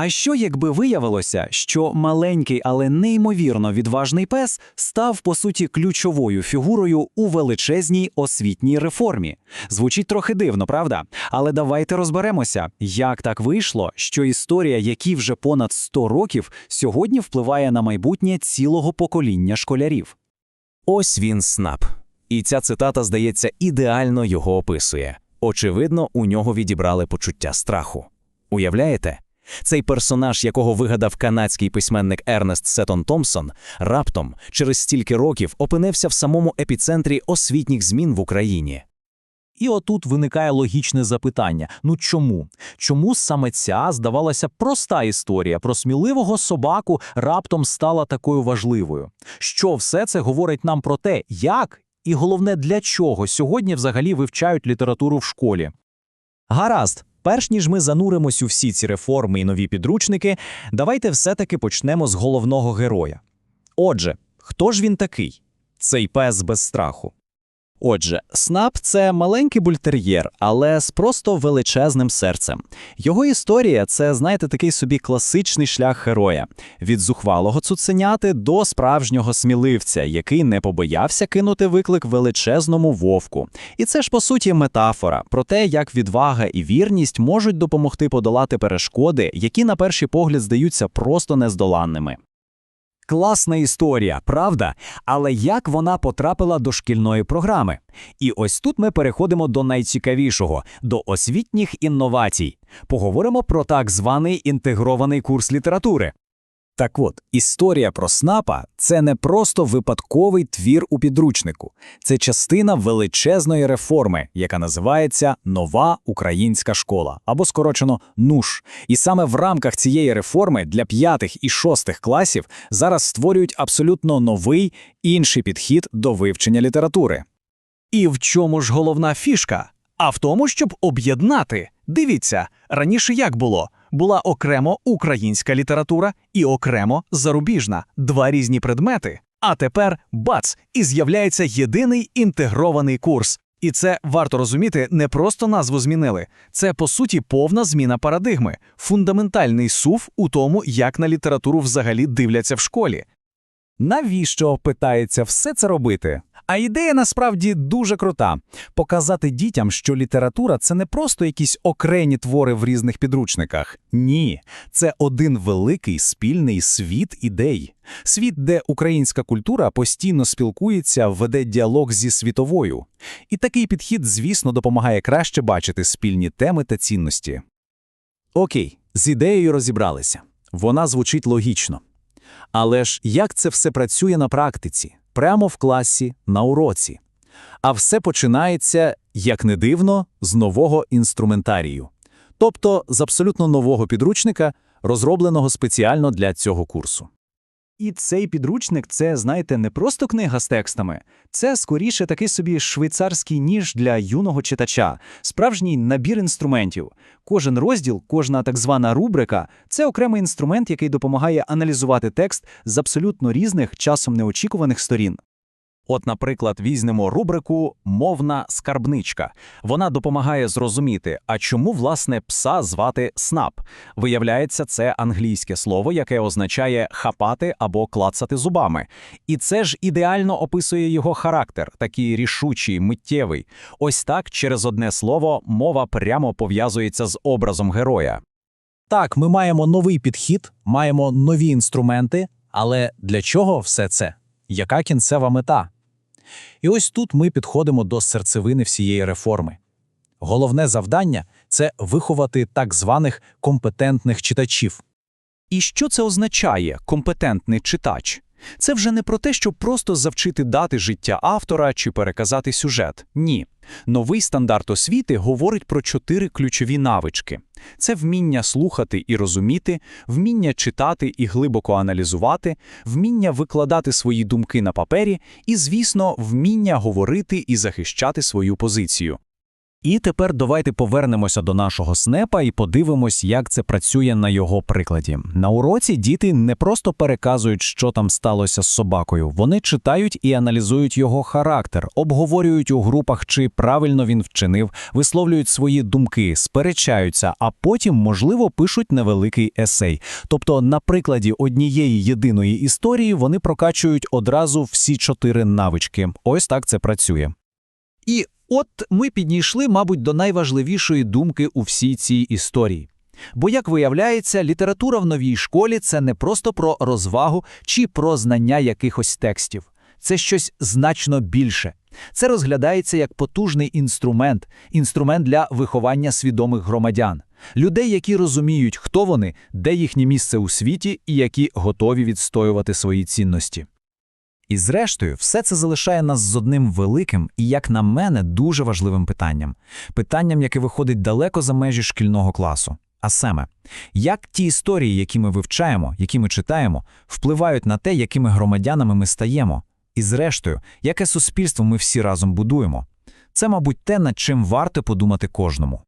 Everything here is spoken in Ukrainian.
А що якби виявилося, що маленький, але неймовірно відважний пес став по суті ключовою фігурою у величезній освітній реформі? Звучить трохи дивно, правда? Але давайте розберемося, як так вийшло, що історія, якій вже понад 100 років, сьогодні впливає на майбутнє цілого покоління школярів. Ось він снап. І ця цитата, здається, ідеально його описує. Очевидно, у нього відібрали почуття страху. Уявляєте? Цей персонаж, якого вигадав канадський письменник Ернест Сеттон Томпсон, раптом через стільки років опинився в самому епіцентрі освітніх змін в Україні. І отут виникає логічне запитання: ну чому? Чому саме ця, здавалося, проста історія про сміливого собаку раптом стала такою важливою? Що все це говорить нам про те, як і головне для чого сьогодні взагалі вивчають літературу в школі? Гаразд, перш ніж ми зануримось у всі ці реформи і нові підручники, давайте все-таки почнемо з головного героя. Отже, хто ж він такий? Цей пес без страху. Отже, Снап це маленький бультер'єр, але з просто величезним серцем. Його історія це, знаєте, такий собі класичний шлях героя від зухвалого цуценяти до справжнього сміливця, який не побоявся кинути виклик величезному вовку. І це ж по суті метафора про те, як відвага і вірність можуть допомогти подолати перешкоди, які на перший погляд здаються просто нездоланними. Класна історія, правда? Але як вона потрапила до шкільної програми? І ось тут ми переходимо до найцікавішого до освітніх інновацій. Поговоримо про так званий інтегрований курс літератури. Так от, історія про СНАПа це не просто випадковий твір у підручнику, це частина величезної реформи, яка називається Нова українська школа або скорочено НУШ. І саме в рамках цієї реформи для п'ятих і шостих класів зараз створюють абсолютно новий інший підхід до вивчення літератури. І в чому ж головна фішка? А в тому, щоб об'єднати. Дивіться, раніше як було? Була окремо українська література і окремо зарубіжна, два різні предмети. А тепер бац, і з'являється єдиний інтегрований курс. І це варто розуміти, не просто назву змінили. Це по суті повна зміна парадигми, фундаментальний сув у тому, як на літературу взагалі дивляться в школі. Навіщо питається все це робити? А ідея насправді дуже крута: показати дітям, що література це не просто якісь окремі твори в різних підручниках. Ні, це один великий спільний світ ідей. Світ, де українська культура постійно спілкується, веде діалог зі світовою. І такий підхід, звісно, допомагає краще бачити спільні теми та цінності. Окей, з ідеєю розібралися. Вона звучить логічно. Але ж як це все працює на практиці, прямо в класі, на уроці? А все починається, як не дивно, з нового інструментарію, тобто з абсолютно нового підручника, розробленого спеціально для цього курсу. І цей підручник це, знаєте, не просто книга з текстами, це скоріше такий собі швейцарський ніж для юного читача, справжній набір інструментів. Кожен розділ, кожна так звана рубрика це окремий інструмент, який допомагає аналізувати текст з абсолютно різних, часом неочікуваних сторін. От, наприклад, візьмемо рубрику Мовна скарбничка. Вона допомагає зрозуміти, а чому власне пса звати снап. Виявляється, це англійське слово, яке означає хапати або клацати зубами. І це ж ідеально описує його характер, такий рішучий, миттєвий. Ось так через одне слово мова прямо пов'язується з образом героя. Так, ми маємо новий підхід, маємо нові інструменти, але для чого все це? Яка кінцева мета? І ось тут ми підходимо до серцевини всієї реформи. Головне завдання це виховати так званих компетентних читачів. І що це означає компетентний читач? Це вже не про те, щоб просто завчити дати життя автора чи переказати сюжет. Ні. Новий стандарт освіти говорить про чотири ключові навички: це вміння слухати і розуміти, вміння читати і глибоко аналізувати, вміння викладати свої думки на папері, і, звісно, вміння говорити і захищати свою позицію. І тепер давайте повернемося до нашого снепа і подивимось, як це працює на його прикладі. На уроці діти не просто переказують, що там сталося з собакою. Вони читають і аналізують його характер, обговорюють у групах, чи правильно він вчинив, висловлюють свої думки, сперечаються, а потім, можливо, пишуть невеликий есей. Тобто, на прикладі однієї єдиної історії вони прокачують одразу всі чотири навички. Ось так це працює. І от ми підійшли, мабуть, до найважливішої думки у всій цій історії. Бо, як виявляється, література в новій школі це не просто про розвагу чи про знання якихось текстів. Це щось значно більше. Це розглядається як потужний інструмент, інструмент для виховання свідомих громадян, людей, які розуміють, хто вони, де їхнє місце у світі і які готові відстоювати свої цінності. І зрештою, все це залишає нас з одним великим і, як на мене, дуже важливим питанням. Питанням, яке виходить далеко за межі шкільного класу. А саме, як ті історії, які ми вивчаємо, які ми читаємо, впливають на те, якими громадянами ми стаємо, і зрештою, яке суспільство ми всі разом будуємо. Це, мабуть, те, над чим варто подумати кожному.